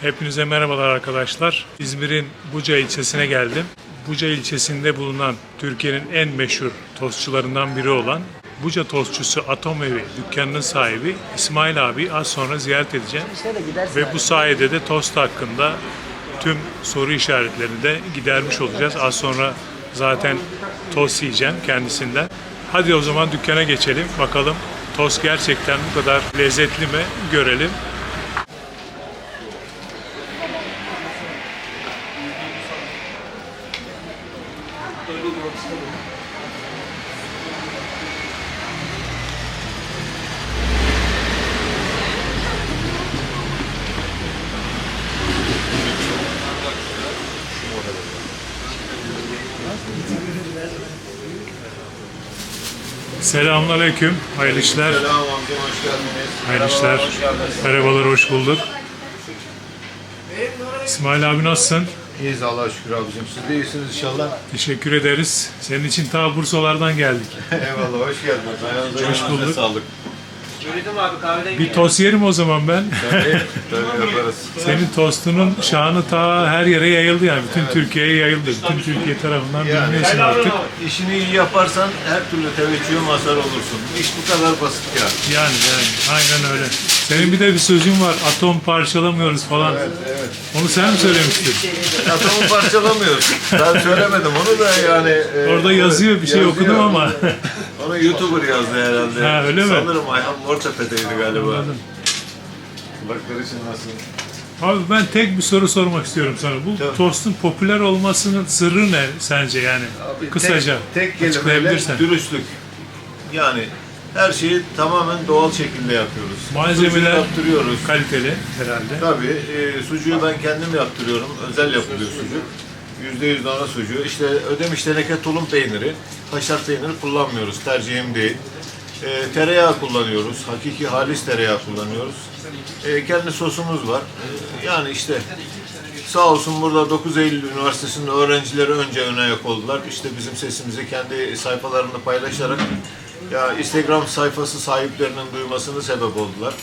Hepinize merhabalar arkadaşlar. İzmir'in Buca ilçesine geldim. Buca ilçesinde bulunan Türkiye'nin en meşhur tostçularından biri olan Buca tostçusu Atom Evi dükkanının sahibi İsmail abi az sonra ziyaret edeceğim. Ve bu sayede de tost hakkında tüm soru işaretlerini de gidermiş olacağız. Az sonra zaten tost yiyeceğim kendisinden. Hadi o zaman dükkana geçelim. Bakalım tost gerçekten bu kadar lezzetli mi görelim. Selamünaleyküm. Hayırlı işler. Selam amcam hoş geldiniz. Hayırlı Merhabalar, işler. Hoş geldiniz. Merhabalar, hoş bulduk. İsmail abi nasılsın? İyiyiz Allah'a şükür abicim. Siz de iyisiniz inşallah. Teşekkür ederiz. Senin için ta Bursalardan geldik. Eyvallah hoş geldiniz. Ayağınıza Hoş bulduk. Sağlık. Yürüdüm abi kahveden Bir tost yerim o zaman ben. Tabii, tabii yaparız. Senin tostunun şanı ta her yere yayıldı yani. Bütün Türkiye'ye yayıldı. Bütün Türkiye tarafından Yani. biliniyorsun artık. İşini iyi yaparsan her türlü teveccühe mazhar olursun. İş bu kadar basit ya. Yani yani aynen öyle. Senin bir de bir sözün var. Atom parçalamıyoruz falan. Evet, evet. Onu sen mi söylemiştin? Atomu parçalamıyoruz. Ben söylemedim onu da yani. e, Orada yazıyor bir şey yazıyor. okudum ama. Onu YouTuber yazdı herhalde. Ha, öyle mi? Sanırım Ayhan Mortepe'deydi galiba. Anladım. Kulakları için nasıl? Abi ben tek bir soru sormak istiyorum sana. Bu Tabii. tostun popüler olmasının sırrı ne sence yani? Abi Kısaca tek, tek açıklayabilirsen. dürüstlük. Yani her şeyi tamamen doğal şekilde yapıyoruz. Malzemeler- yaptırıyoruz. Kaliteli herhalde. Tabii e, sucuğu ben kendim yaptırıyorum. Özel yapılıyor sucuk. Yüzde yüz dana sucuğu. İşte ödemiş teneke tulum peyniri. Kaşar peyniri kullanmıyoruz. Tercihim değil. E, tereyağı kullanıyoruz. Hakiki halis tereyağı kullanıyoruz. E, kendi sosumuz var. E, yani işte sağ olsun burada 9 Eylül Üniversitesi'nin öğrencileri önce öne ayak oldular. İşte bizim sesimizi kendi sayfalarında paylaşarak ya Instagram sayfası sahiplerinin duymasını sebep oldular.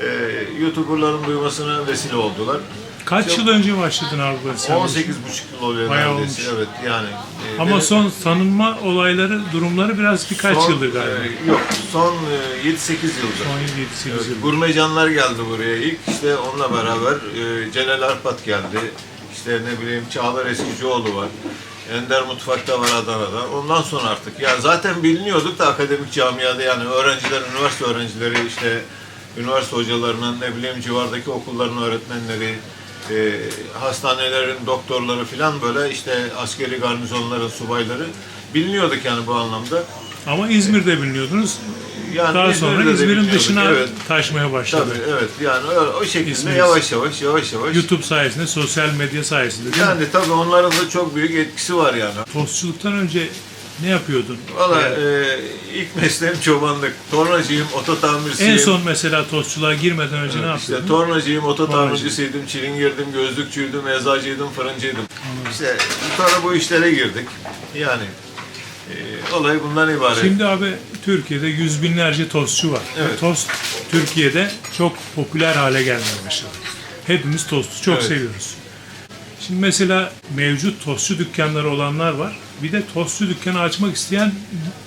E, YouTuber'ların duymasına vesile oldular. Kaç yıl önce başladın böyle sen? 18,5 yıl oluyor Bayağı neredeyse. olmuş. Evet yani. e, Ama benim- son tanınma olayları, durumları biraz birkaç son, yıldır galiba. e, yok, son e, 7-8 yıldır. Son 7-8 Evet, yıl. gurmecanlar geldi buraya ilk. İşte onunla beraber e, Celal Arpat geldi. İşte ne bileyim Çağlar Eskicioğlu var. Ender Mutfak'ta var Adana'da. Ondan sonra artık. Yani zaten biliniyorduk da akademik camiada yani öğrenciler, üniversite öğrencileri işte üniversite hocalarının ne bileyim civardaki okulların öğretmenleri, e, hastanelerin doktorları falan böyle işte askeri garnizonların subayları biliniyorduk yani bu anlamda. Ama İzmir'de biliniyordunuz. Yani Daha İzmir'de sonra İzmir'in dışına evet. taşmaya başladı. Tabii evet yani öyle, o şekilde İzmir. yavaş yavaş yavaş yavaş. YouTube sayesinde, sosyal medya sayesinde değil mi? Yani tabii onların da çok büyük etkisi var yani. Tostçuluktan önce ne yapıyordun? Valla e, ilk mesleğim çobanlık. Tornacıyım, oto tamircisiyim. en son mesela tostçuluğa girmeden önce ne işte yapıyordun? tornacıyım, oto tamircisiydim, çilingirdim, gözlükçüydüm, eczacıydım, fırıncıydım. İşte sonra bu işlere girdik. Yani e, olay bundan ibaret. Şimdi abi Türkiye'de yüz binlerce tostçu var. Evet. Tost Türkiye'de çok popüler hale gelmeye başladı. Hepimiz tostu çok Evet. seviyoruz. Şimdi mesela mevcut tostçu dükkanları olanlar var. Bir de tostçu dükkanı açmak isteyen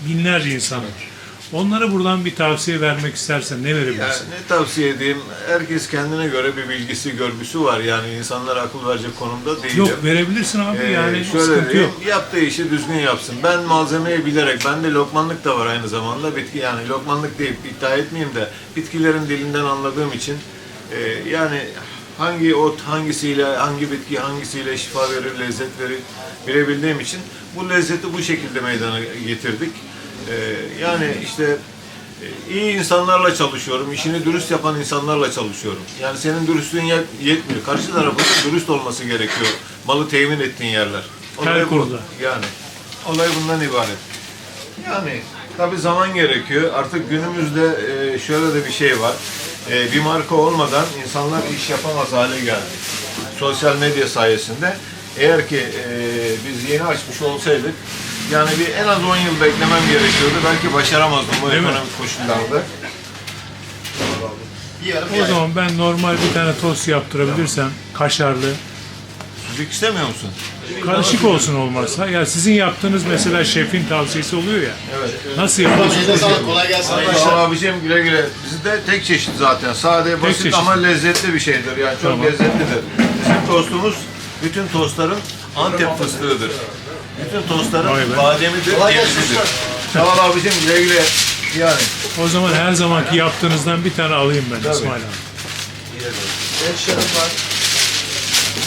binlerce insan var. Onlara buradan bir tavsiye vermek istersen ne verebilirsin? ne tavsiye edeyim? Herkes kendine göre bir bilgisi, görgüsü var. Yani insanlar akıl verecek konumda değil. Yok verebilirsin abi Ee, yani şöyle diyeyim, yok. yaptığı işi düzgün yapsın. Ben malzemeyi bilerek, bende lokmanlık da var aynı zamanda. Bitki yani lokmanlık deyip iddia etmeyeyim de bitkilerin dilinden anladığım için e, yani hangi ot hangisiyle, hangi bitki hangisiyle şifa verir, lezzet verir bilebildiğim için bu lezzeti bu şekilde meydana getirdik. E, yani işte e, iyi insanlarla çalışıyorum, işini dürüst yapan insanlarla çalışıyorum. Yani senin dürüstlüğün yet- yetmiyor. Karşı tarafın dürüst olması gerekiyor. Malı temin ettiğin yerler. Her bu. Yani olay bundan ibaret. Yani tabi zaman gerekiyor. Artık günümüzde e, şöyle de bir şey var. E, bir marka olmadan insanlar iş yapamaz hale geldi. Sosyal medya sayesinde. Eğer ki e, biz yeni açmış olsaydık yani bir en az 10 yıl beklemem gerekiyordu. Belki başaramazdım bu Değil mi? ekonomik koşullarda. yarım O zaman ben normal bir tane tost yaptırabilirsem kaşarlı, Sucuk istemiyor musun? karışık olsun olmazsa. Ya sizin yaptığınız mesela şefin tavsiyesi oluyor ya. Evet. Nasıl yapıyorsunuz? Size sağlık kolay gelsin Sağ ol abicim güle güle. Bizde tek çeşit zaten. Sade, basit çeşit. ama lezzetli bir şeydir. Yani çok Tamam. lezzetlidir. Bizim tostumuz bütün tostların Antep fıstığıdır. Bütün tostların Vay be. bademidir, usta. Sağ ol abicim güle güle. Yani. O zaman her zamanki yaptığınızdan bir tane alayım ben İsmail abi. Gençlerim var.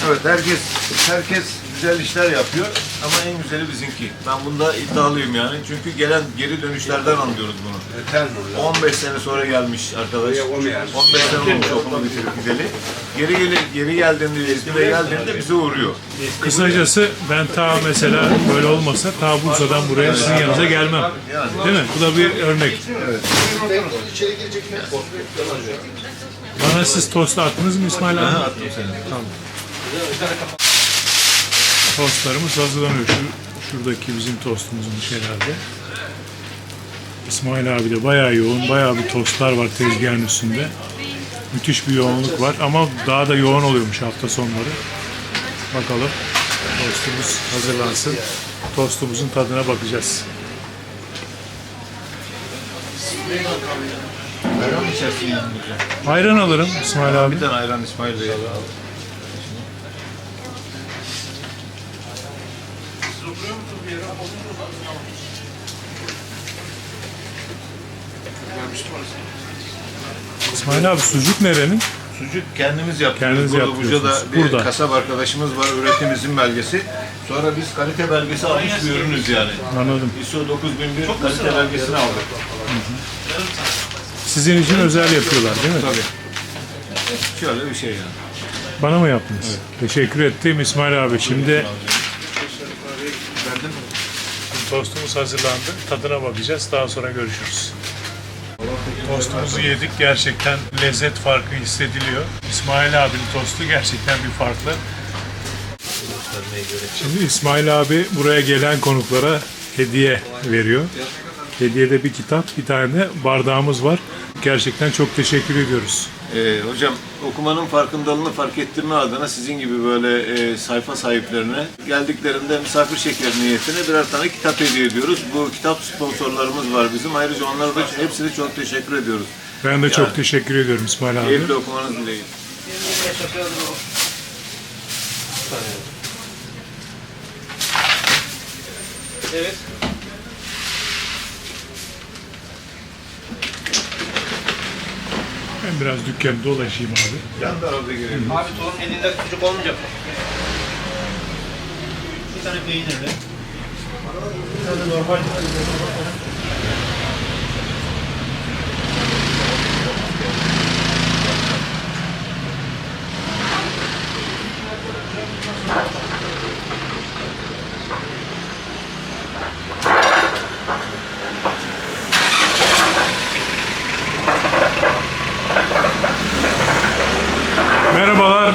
Evet herkes herkes güzel işler yapıyor ama en güzeli bizimki. Ben bunda iddialıyım yani. Çünkü gelen geri dönüşlerden anlıyoruz bunu. Yeter mi ya? 15 sene sonra gelmiş arkadaş. 15 sene olmuş okulu bitirip gideli. Geri geri geri geldiğinde, İzmir'e geldiğinde bize uğruyor. Kısacası ben ta mesela böyle olmasa ta Bursa'dan buraya sizin yanınıza gelmem. Değil mi? Bu da bir örnek. İçeri girecek mi? Bana siz tost attınız mı İsmail abi? Ha, attım seni. Tostlarımız hazırlanıyor. Şu, şuradaki bizim tostumuzmuş herhalde. İsmail abi de bayağı yoğun, bayağı bir tostlar var tezgahın üstünde. Müthiş bir yoğunluk var ama daha da yoğun oluyormuş hafta sonları. Bakalım tostumuz hazırlansın. Tostumuzun tadına bakacağız. Ayran mı içersin? Ayran alırım İsmail abi. Bir tane ayran İsmail Bey'e al. İsmail abi sucuk nerenin? Sucuk kendimiz yapıyoruz. Kendiniz Burada. Buca'da bir Burada. kasap arkadaşımız var. Üretim izin belgesi. Sonra biz kalite belgesi almış bir ürünüz yani. Anladım. ISO 9001 kalite belgesini aldık. Sizin için özel yapıyorlar değil mi? Tabii. Şöyle bir şey yani. Bana mı yaptınız? Teşekkür ettim İsmail abi. Şimdi tostumuz hazırlandı. Tadına bakacağız. Daha sonra görüşürüz. Tostumuzu yedik. Gerçekten lezzet farkı hissediliyor. İsmail abinin tostu gerçekten bir farklı. Şimdi İsmail abi buraya gelen konuklara hediye veriyor. Hediyede bir kitap, bir tane bardağımız var. Gerçekten çok teşekkür ediyoruz. Ee, hocam okumanın farkındalığını fark ettirme adına sizin gibi böyle e, sayfa sahiplerine geldiklerinde misafir şekeri niyetine birer tane kitap hediye ediyoruz. Bu kitap sponsorlarımız var bizim. Ayrıca onlara da hepsine çok teşekkür ediyoruz. Ben de çok teşekkür ediyorum İsmail abi. Keyifle okumanız dileğiyle. Evet. Ben biraz dükkanda dolaşayım abi. Yan tarafta girelim. Abi tulum elinde sucuk olmayacak. Bir tane peynirli. Bir tane normal. Merhabalar,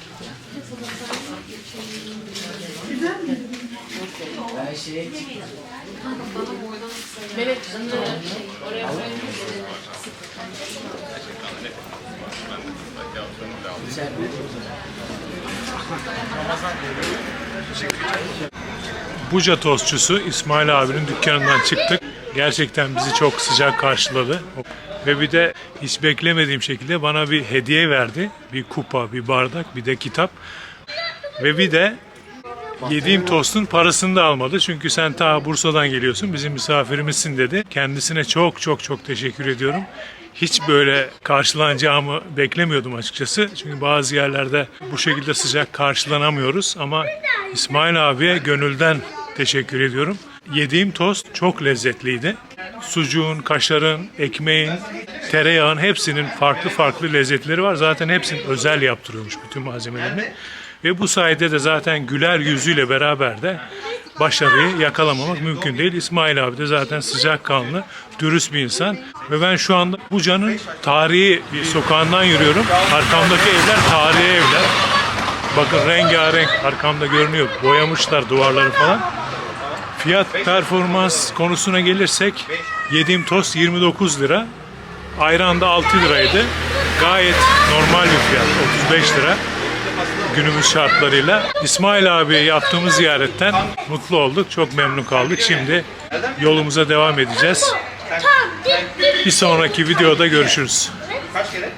Buca tostçusu İsmail abinin dükkanından çıktık. Gerçekten bizi çok sıcak karşıladı. Ve bir de hiç beklemediğim şekilde bana bir hediye verdi. Bir kupa, bir bardak, bir de kitap. Ve bir de yediğim tostun parasını da almadı. Çünkü sen ta Bursa'dan geliyorsun, bizim misafirimizsin dedi. Kendisine çok çok çok teşekkür ediyorum. Hiç böyle karşılanacağımı beklemiyordum açıkçası. Çünkü bazı yerlerde bu şekilde sıcak karşılanamıyoruz. Ama İsmail abiye gönülden teşekkür ediyorum. Yediğim tost çok lezzetliydi. Sucuğun, kaşarın, ekmeğin, tereyağın hepsinin farklı farklı lezzetleri var. Zaten hepsini özel yaptırıyormuş bütün malzemelerini. Ve bu sayede de zaten güler yüzüyle beraber de başarıyı yakalamamak mümkün değil. İsmail abi de zaten sıcakkanlı, dürüst bir insan. Ve ben şu anda Buca'nın tarihi bir sokağından yürüyorum. Arkamdaki evler tarihi evler. Bakın rengarenk arkamda görünüyor. Boyamışlar duvarları falan. Fiyat performans konusuna gelirsek yediğim tost 29 lira. Ayran da 6 liraydı. Gayet normal bir fiyat. 35 lira günümüz şartlarıyla. İsmail abi yaptığımız ziyaretten mutlu olduk. Çok memnun kaldık. Şimdi yolumuza devam edeceğiz. Bir sonraki videoda görüşürüz. Kaç kere?